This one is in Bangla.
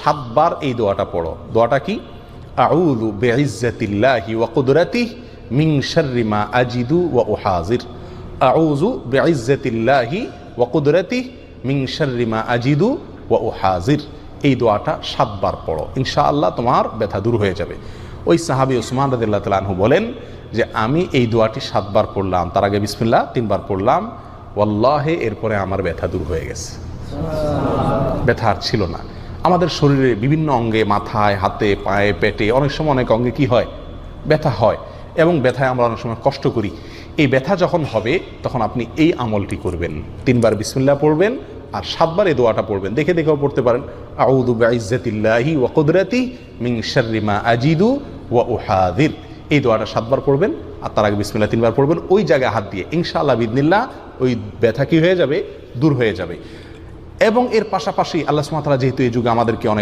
সাতবার এই দোয়াটা পড়ো। দোয়াটা কি? আউযু বিইজ্জাতিল্লাহি ওয়া শাররি মা আজিদু ওয়া উহাজির। আউযু বিইজ্জাতিল্লাহি ওয়া শাররি মা আজিদু ওয়া উহাজির। এই দোয়াটা সাতবার পড়ো। ইনশাআল্লাহ তোমার ব্যথা দূর হয়ে যাবে। ওই সাহাবী ওসমান রাদিল্লাহ তালাহু বলেন যে, আমি এই দোয়াটি সাতবার পড়লাম। তার আগে বিসমিল্লাহ তিনবার পড়লাম। ওয়াল্লাহে, এরপরে আমার ব্যথা দূর হয়ে গেছে। ব্যথা আর ছিল না। আমাদের শরীরে বিভিন্ন অঙ্গে, মাথায়, হাতে, পায়ে, পেটে অনেক সময় অনেক অঙ্গে কি হয়? ব্যথা হয় এবং ব্যথায় আমরা অনেক সময় কষ্ট করি। এই ব্যথা যখন হবে, তখন আপনি এই আমলটি করবেন। তিনবার বিসমিল্লাহ পড়বেন আর সাতবার এই দোয়াটা পড়বেন। দেখে দেখেও পড়তে পারেন। আউদু বাইজ্জাতিল্লাহি ওয়া কুদরাতি মা আজিদু ওয়া উহাদির। এই দোয়াটা সাতবার পড়বেন আর তার আগে বিসমিল্লাহ তিনবার পড়বেন। ওই জায়গায় হাত দিয়ে ইনশাআল্লাহ বিদিনিল্লাহ ওই ব্যথা কি হয়ে যাবে? দূর হয়ে যাবে। এবং এর পাশাপাশি আল্লাহ সুমাতালা যেহেতু এই যুগে আমাদেরকে অনেক